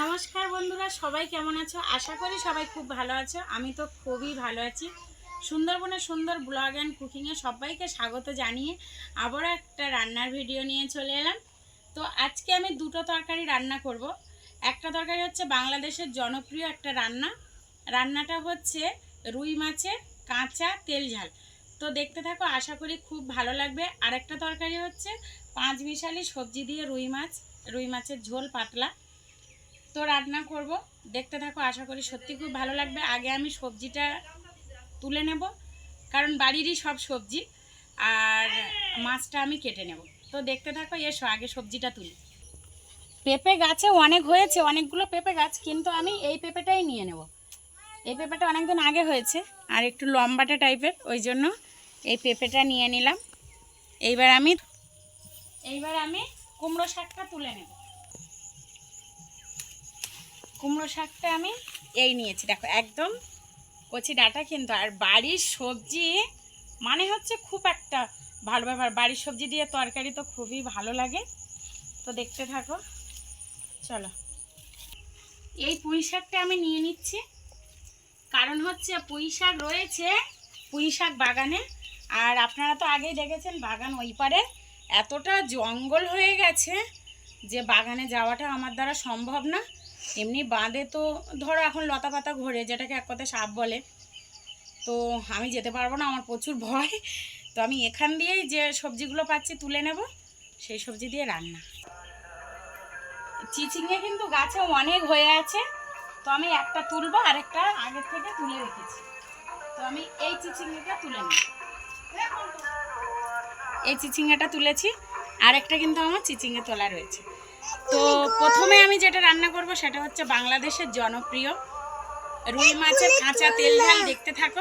নমস্কার বন্ধুরা, সবাই কেমন আছো? আশা করি সবাই খুব ভালো আছো। আমি তো খুবই ভালো আছি। সুন্দরবনের সুন্দর ব্লগ অ্যান্ড কুকিংয়ে সবাইকে স্বাগত জানিয়ে আবারও একটা রান্নার ভিডিও নিয়ে চলে এলাম। তো আজকে আমি দুটো তরকারি রান্না করব। একটা তরকারি হচ্ছে বাংলাদেশের জনপ্রিয় একটা রান্না। রান্নাটা হচ্ছে রুই মাছের কাঁচা তেল ঝাল। তো দেখতে থাকো, আশা করি খুব ভালো লাগবে। আরেকটা তরকারি হচ্ছে পাঁচ মিশালি সবজি দিয়ে রুই মাছ, রুই মাছের ঝোল পাতলা। তো রান্না করব। দেখতে থাকো, আশা করি সত্যি খুব ভালো লাগবে। আগে আমি সবজিটা তুলে নেব, কারণ বাড়িরই সব সবজি, আর মাছটা আমি কেটে নেব। তো দেখতে থাকো, এসো, আগে সবজিটা তুলি। পেঁপে গাছে অনেক হয়েছে, অনেকগুলো পেঁপে গাছ, কিন্তু আমি এই পেঁপেটাই নিয়ে নেব। এই পেঁপেটা অনেকদিন আগে হয়েছে, আর একটু লম্বাটা টাইপের, ওই জন্য এই পেঁপেটা নিয়ে নিলাম। এইবার আমি এইবার আমি কুমড়ো শাকটা তুলে নেব। কুমড়ো শাকটা আমি এই নিয়েছি। দেখো, একদম কচি ডাটা কিন্তু। আর বাড়ির সবজি মানে হচ্ছে খুব একটা ভালো ব্যাপার। বাড়ির সবজি দিয়ে তরকারি তো খুবই ভালো লাগে। তো দেখতে থাকো। চলো। এই পুঁই শাকটা আমি নিয়ে নিচ্ছি। কারণ হচ্ছে পুঁই শাক রয়েছে পুঁই শাক বাগানে। আর আপনারা তো আগেই দেখেছেন বাগান ওই পারে এতটা জঙ্গল হয়ে গেছে যে বাগানে যাওয়াটা আমার দ্বারা সম্ভব না। এমনি বাঁধে তো ধরো এখন লতা পাতা ঘোরে, যেটাকে এক কথায় সাপ বলে। তো আমি যেতে পারব না, আমার প্রচুর ভয়। তো আমি এখান দিয়েই যে সবজিগুলো পাচ্ছি তুলে নেব, সেই সবজি দিয়ে রান্না। চিচিঙে কিন্তু গাছে অনেক হয়ে আছে, তো আমি একটা তুলবো আর একটা আগের থেকে তুলে রেখেছি। তো আমি এই চিচিঙ্গাটা তুলে নেব। এই চিচিঙ্গাটা তুলেছি, আরেকটা কিন্তু আমার চিচিঙ্গে তোলা রয়েছে। তো প্রথমে আমি যেটা রান্না করব সেটা হচ্ছে বাংলাদেশের জনপ্রিয় রুই মাছের কাঁচা তেল ঝাল দেখতে থাকো।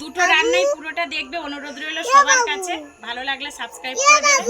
দুটো রান্নাই পুরোটা দেখবে অনুরোধ রইল সবার কাছে। ভালো লাগলে সাবস্ক্রাইব করে দেবে।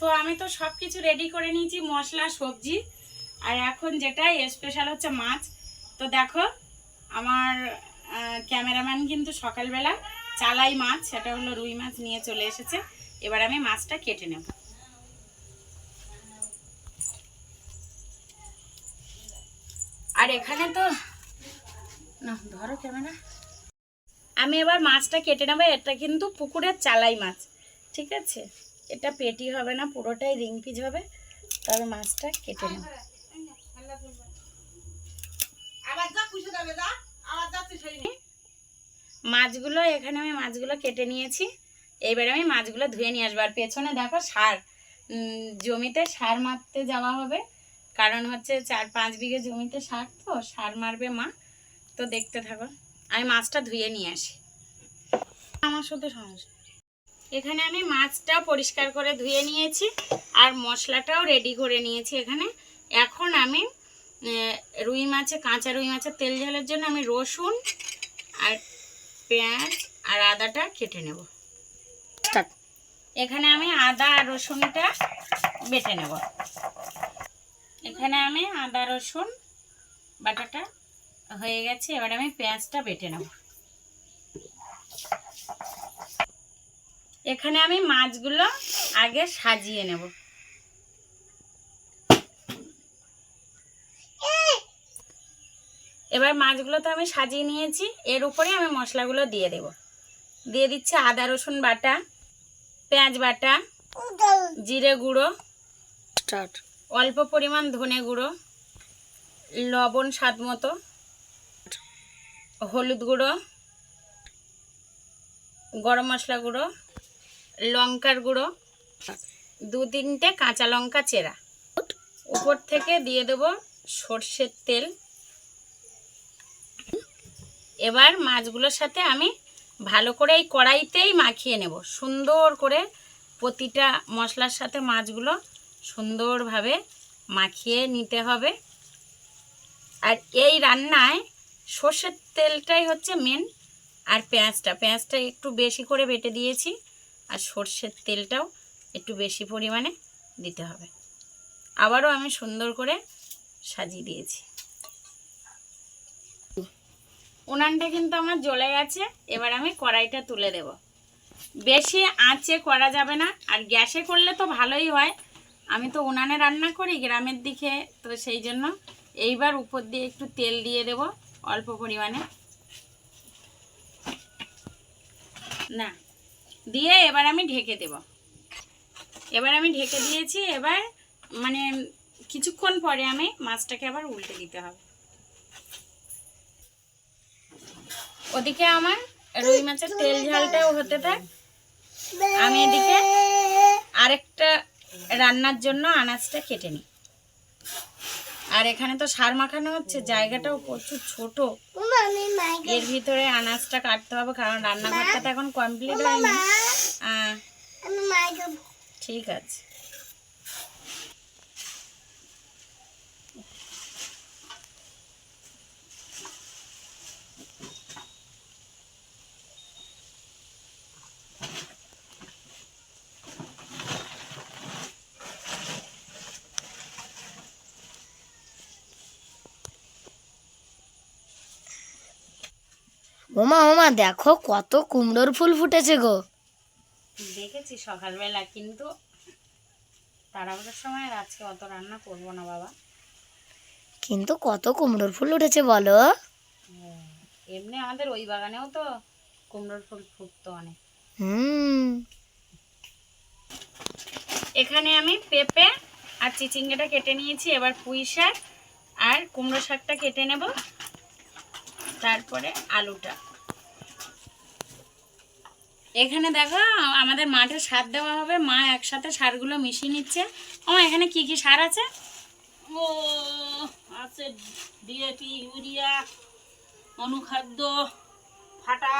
তো আমি তো সব কিছু রেডি করে নিয়েছি মশলা সবজি। আর এখন যেটাই স্পেশাল হচ্ছে মাছ। তো দেখো আমার ক্যামেরাম্যান কিন্তু সকালবেলা চালাই মাছ সেটা হলো রুই মাছ নিয়ে চলে এসেছে। এবার আমি মাছটা কেটে নেব। আর এখানে তো, না, ধরো ক্যামেরা। আমি এবার মাছটা কেটে নেব, এটা কিন্তু পুকুরের চালাই মাছ, ঠিক আছে? এটা পেটি হবে না, পুরোটাই রিং পিস হবে তবে মাছটা কেটে নেব। মাছগুলো, এখানে আমি মাছগুলো কেটে নিয়েছি। এবারে আমি মাছগুলো ধুয়ে নিয়ে আসব। আর পেছনে দেখো সার। জমিতে সার মারতে যাওয়া হবে। কারণ হচ্ছে চার পাঁচ বিঘে জমিতে সার তো, সার মারবে মা। তো দেখতে থাকো। আমি মাছটা ধুয়ে নিয়ে আসি। আমার শুধু সমস্যা এখানে আমি মাছটা পরিষ্কার করে ধুয়ে নিয়েছি আর মশলাটাও রেডি করে নিয়েছি এখানে। এখন আমি রুই মাছে, কাঁচা রুই মাছের তেল ঝালের জন্য আমি রসুন আর পেঁয়াজ আর আদাটা কেটে নেব। এখানে আমি আদা আর রসুনটা বেটে নেব। এখানে আমি আদা, রসুন, বাটাটা হয়ে গেছে, এবার আমি পেঁয়াজটা বেটে নেব। এখানে আমি মাছগুলো আগে সাজিয়ে নেব। এবার মাছগুলো তো আমি সাজিয়ে নিয়েছি, এর উপরে আমি মশলাগুলো দিয়ে দেব। দিয়ে দিচ্ছি আদা, রসুন, বাটা পেঁয়াজ বাটা জিরে গুঁড়ো অল্প পরিমাণ ধনে গুঁড়ো লবণ স্বাদ মতো হলুদ গুঁড়ো গরম মশলা গুঁড়ো লঙ্কার গুঁড়ো দু তিনটে কাঁচা লঙ্কা চেরা। উপর থেকে দিয়ে দেব সর্ষের তেল। এবার মাছগুলোর সাথে আমি ভালো করে এই কড়াইতেই মাখিয়ে নেব। সুন্দর করে প্রতিটা মশলার সাথে মাছগুলো সুন্দরভাবে মাখিয়ে নিতে হবে। আর এই রান্নায় সর্ষের তেলটাই হচ্ছে মেন আর পেঁয়াজটা পেঁয়াজটা একটু বেশি করে বেটে দিয়েছি আর সর্ষের তেলটাও একটু বেশি পরিমাণে দিতে হবে। আবারও আমি সুন্দর করে সাজিয়ে দিয়েছি। উনানটা কিন্তু আমার জ্বলে গেছে, এবার আমি কড়াইটা তুলে দেব। বেশি আঁচে করা যাবে না, আর গ্যাসে করলে তো ভালোই হয়। আমি তো উনানে রান্না করি গ্রামের দিকে, তো সেই জন্য এইবার উপর দিয়ে একটু তেল দিয়ে দেব অল্প পরিমাণে। না, দিয়ে এবার আমি ঢেকে দেব। এবার আমি ঢেকে দিয়েছি, এবার মানে কিছুক্ষণ পরে আমি মাছটাকে আবার উল্টে দিতে হবে। ওদিকে আমার রুই মাছের তেল ঝালটাও হতে থাক। আমি এদিকে আরেকটা রান্নার জন্য আনাজটা কেটে নিই। আর এখানে তো সার মাখানো হচ্ছে জায়গাটাও প্রচুর ছোট। এর ভিতরে আনাজটা কাটতে হবে কারণ রান্নাঘরটা তো এখন কমপ্লিট হয়নি। ঠিক আছে। ওমা ওমা দেখো কত কুমড়োর ফুল ফুটেছে গো। দেখেছি সকালবেলা কিন্তু তাড়াহুড়োর সময় আর আজকে অত রান্না করব না বাবা। কিন্তু কত কুমড়োর ফুল উঠেছে বলো। এমনি আমাদের ওই বাগানেও তো কুমড়োর ফুল ফুটতো অনেক। হুম। এখানে আমি পেঁপে আর চিচিঙ্গাটা কেটে নিয়েছি এবার পুঁই শাক আর কুমড়ো শাকটা কেটে নেব। তারপরে আলুটা। এখানে দেখো আমাদের মাঠে সার দেওয়া হবে। মা একসাথে সারগুলো মিশিয়ে নিচ্ছে। ও এখানে কি কি সার আছে? ও আছে ডিএপি ইউরিয়া অনুখাদ্য ফাটা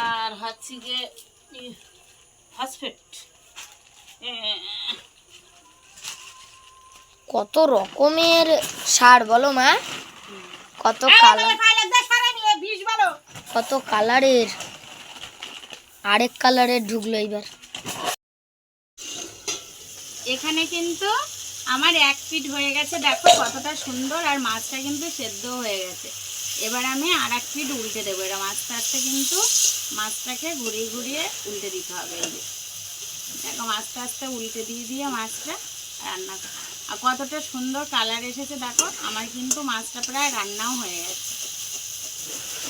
আর হচ্ছে গিয়ে ফসফেট। কত রকমের সার বলো মা? কত কালার কত কালারের? আরেক কালারের ঢুকলো এবার। এখানে কিন্তু আমার এক ফিট হয়ে গেছে। দেখো কতটা সুন্দর আর মাছটা কিন্তু সেদ্ধ হয়ে গেছে। এবার আমি আর এক ফিট উল্টে দেবো। এটা মাছটা আস্তে কিন্তু মাছটাকে ঘুরিয়ে ঘুরিয়ে উল্টে দিতে হবে এই যে। দেখো মাছটা আস্তে উল্টে দিয়ে দিয়ে মাছটা রান্না আর কতটা সুন্দর কালার এসেছে দেখো। আমার কিন্তু মাছটা প্রায় রান্নাও হয়ে গেছে।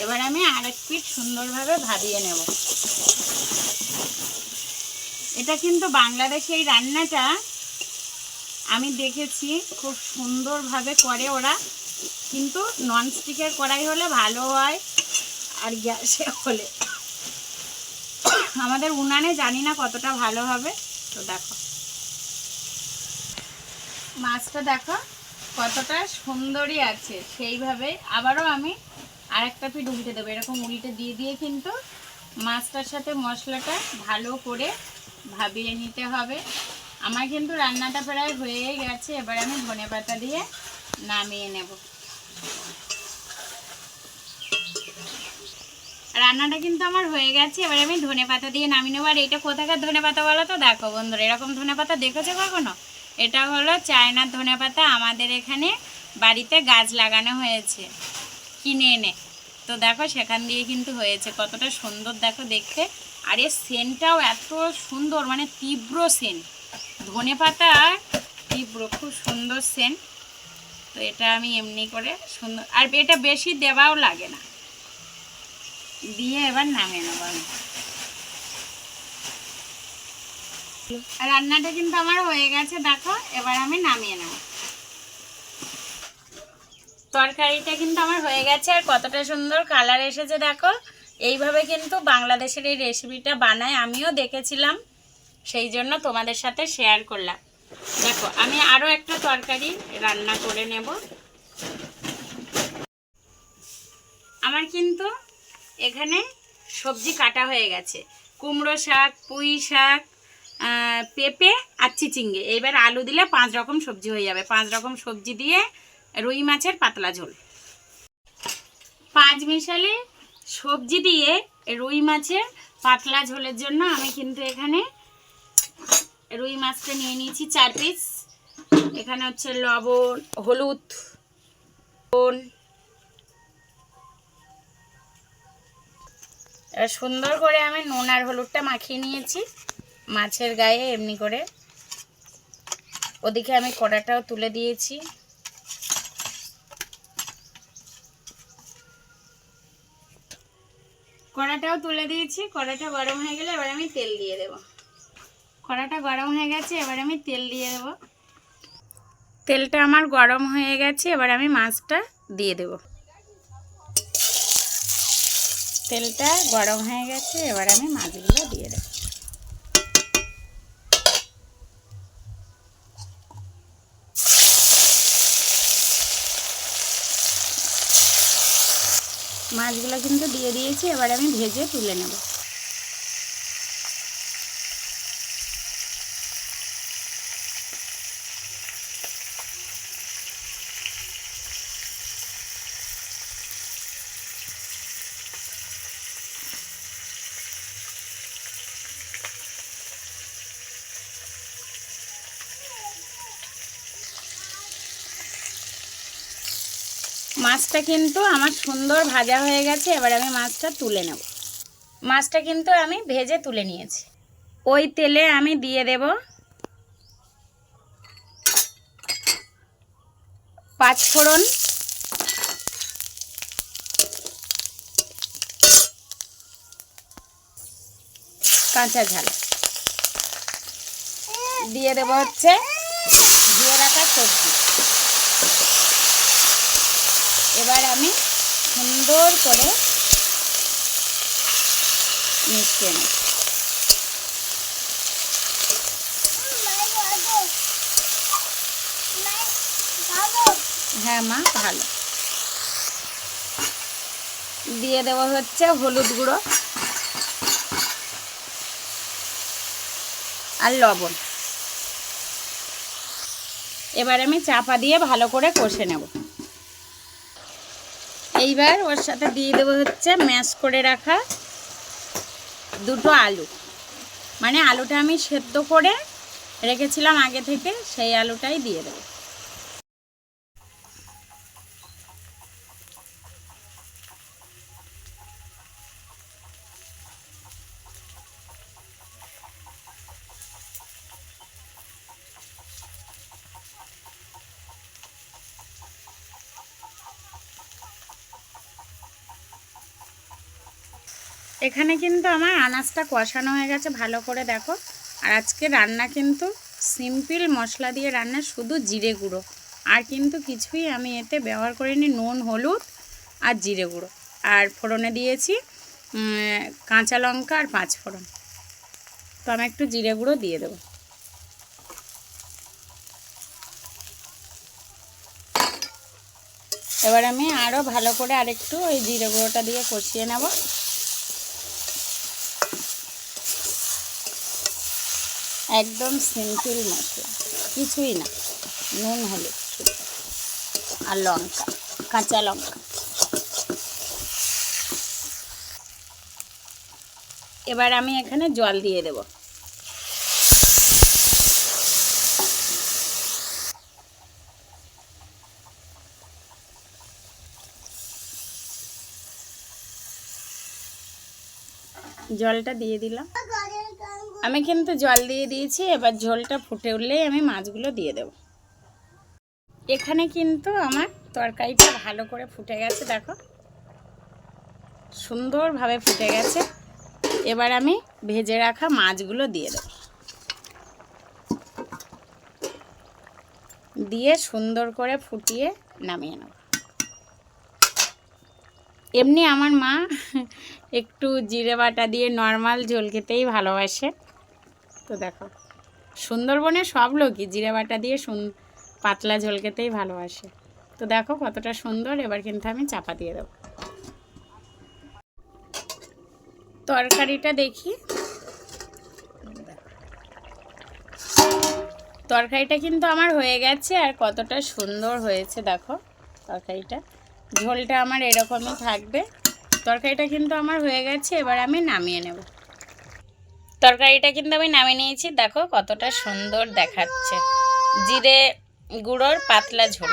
এবার আমি আর এক ফিট সুন্দরভাবে ভাবিয়ে নেব। এটা কিন্তু বাংলাদেশে এই রান্নাটা আমি দেখেছি খুব সুন্দরভাবে করে ওরা, কিন্তু ননস্টিকের কড়াই হলে ভালো হয় আর গ্যাসে হলে। আমাদের উনানে জানি না কতটা ভালো হবে, তো দেখো। মাছটা দেখো কতটা সুন্দরই আছে, সেইভাবে আবারও আমি আরেকটা পিঠ উল্টে দেবো। এরকম উল্টে দিয়ে দিয়ে কিন্তু মাছটার সাথে মশলাটা ভালো করে ভাবিয়ে নিতে হবে। আমার কিন্তু রান্নাটা প্রায় হয়ে গেছে। এবার আমি ধনে পাতা দিয়ে নামিয়ে নেব। রান্নাটা কিন্তু আমার হয়ে গেছে। এবার আমি ধনে পাতা দিয়ে নামিয়ে নেব। আর এটা কোথাকার ধনে পাতা বলো তো? দেখো বন্ধুরা, এরকম ধনে পাতা দেখেছ কখনো? এটা হলো চায়নার ধনে পাতা। আমাদের এখানে বাড়িতে গাছ লাগানো হয়েছে। কিনে এনে। তো দেখো সেখান দিয়ে কিন্তু হয়েছে। কতটা সুন্দর দেখো দেখতে। আর এর সেন্টটাও এত সুন্দর মানে তীব্র সেন্ট। ধনে পাতার তীব্র, খুব সুন্দর সেন্ট। তো এটা আমি এমনি করে সুন্দর, আর এটা বেশি দেওয়াও লাগে না। দিয়ে এবার নামিয়ে নেব আমি। আর রান্নাটা কিন্তু আমার হয়ে গেছে, দেখো। এবার আমি নামিয়ে নেব। তরকারিটা কিন্তু আমার হয়ে গেছে, আর কতটা সুন্দর কালার এসেছে দেখো। এইভাবে কিন্তু বাংলাদেশের এই রেসিপিটা বানায়, আমিও দেখেছিলাম। সেই জন্য তোমাদের সাথে শেয়ার করলাম। দেখো, আমি আরও একটা তরকারি রান্না করে নেব। আমার কিন্তু এখানে সবজি কাটা হয়ে গেছে। কুমড়ো শাক, পুঁই শাক পেঁপে আর চিচিঙ্গে। এবার আলু দিলে পাঁচ রকম সবজি হয়ে যাবে। পাঁচ রকম সবজি দিয়ে রুই মাছের পাতলা ঝোল। পাঁচ মিশালে সবজি দিয়ে রুই মাছের পাতলা ঝোলের জন্য আমি কিন্তু এখানে রুই মাছটা নিয়ে নিয়েছি চার পিস এখানে হচ্ছে লবণ, হলুদ সুন্দর করে আমি নুন আর হলুদটা মাখিয়ে নিয়েছি। মাছের গায়ে এমনি করে। ওদিকে আমি কড়াটাও তুলে দিয়েছি। কড়াটাও তুলে দিয়েছি কড়াটা গরম হয়ে গেলে এবার আমি তেল দিয়ে দেব। কড়াটা গরম হয়ে গেছে, এবার আমি তেল দিয়ে দেব। তেলটা আমার গরম হয়ে গেছে, এবার আমি মাছটা দিয়ে দেব। তেলটা গরম হয়ে গেছে, এবার আমি মাছগুলো দিয়ে দেব। মাছগুলো কিন্তু দিয়ে দিয়েছি এবার আমি ভেজে তুলে নেব। মাছটা কিন্তু আমার সুন্দর ভাজা হয়ে গেছে, এবার আমি মাছটা তুলে নেব। মাছটা কিন্তু আমি ভেজে তুলে নিয়েছি। ওই তেলে আমি দিয়ে দেব পাঁচ ফোড়ন কাঁচা ঝাল। দিয়ে দেব হচ্ছে ধুয়ে রাখা সবজি। এবার আমি সুন্দর করে মিশিয়ে নেব। হ্যাঁ মা, ভালো। দিয়ে দেব হচ্ছে হলুদ গুঁড়ো আর লবণ। এবার আমি চাপা দিয়ে ভালো করে কষে নেব। এইবার ওর সাথে দিয়ে দেবো হচ্ছে ম্যাশ করে রাখা দুটো আলু। মানে আলুটা আমি সেদ্ধ করে রেখেছিলাম আগে থেকে, সেই আলুটাই দিয়ে দেবো। এখানে কিন্তু আমার আনাজটা কষানো হয়ে গেছে ভালো করে, দেখো। আর আজকে রান্না কিন্তু সিম্পল মশলা দিয়ে রান্না, শুধু জিরে গুঁড়ো। আর কিন্তু কিছুই আমি এতে ব্যবহার করিনি, নুন, হলুদ আর জিরে গুঁড়ো। আর ফোড়নে দিয়েছি কাঁচা লঙ্কা আর পাঁচ ফোড়ন। তো আমি একটু জিরে গুঁড়ো দিয়ে দেবো। এবার আমি আরও ভালো করে আরেকটু ওই জিরে গুঁড়োটা দিয়ে কষিয়ে নেব। একদম সিম্পল মশলা, কিছুই না, নুন শুধু আর লঙ্কা, কাঁচা লঙ্কা। এবার আমি এখানে জল দিয়ে দেব। জলটা দিয়ে দিলাম। আমি কিন্তু জল দিয়ে দিয়েছি, এবার ঝোলটা ফুটে উঠলেই আমি মাছগুলো দিয়ে দেব। এখানে কিন্তু আমার তরকারিটা ভালো করে ফুটে গেছে, দেখো। সুন্দরভাবে ফুটে গেছে। এবার আমি ভেজে রাখা মাছগুলো দিয়ে দেব। দিয়ে সুন্দর করে ফুটিয়ে নামিয়ে নেব। এমনি আমার মা একটু জিরে বাটা দিয়ে নর্মাল ঝোল খেতেই ভালোবাসে। তো দেখো। সুন্দরবনে সব লোকই জিরে বাটা দিয়ে সুন, পাতলা ঝোল খেতেই ভালোবাসে। তো দেখো কতটা সুন্দর, এবার কিন্তু আমি চাপা দিয়ে দেবো। তরকারিটা দেখি। তরকারিটা কিন্তু আমার হয়ে গেছে আর কতটা সুন্দর হয়েছে, দেখো তরকারিটা। ঝোলটা আমার এরকমই থাকবে। তরকারিটা কিন্তু আমার হয়ে গেছে, এবার আমি নামিয়ে নেব। তরকারিটা কিন্তু আমি নামিয়ে নিয়েছি। দেখো কতটা সুন্দর দেখাচ্ছে। জিরে গুঁড়োর পাতলা ঝোল।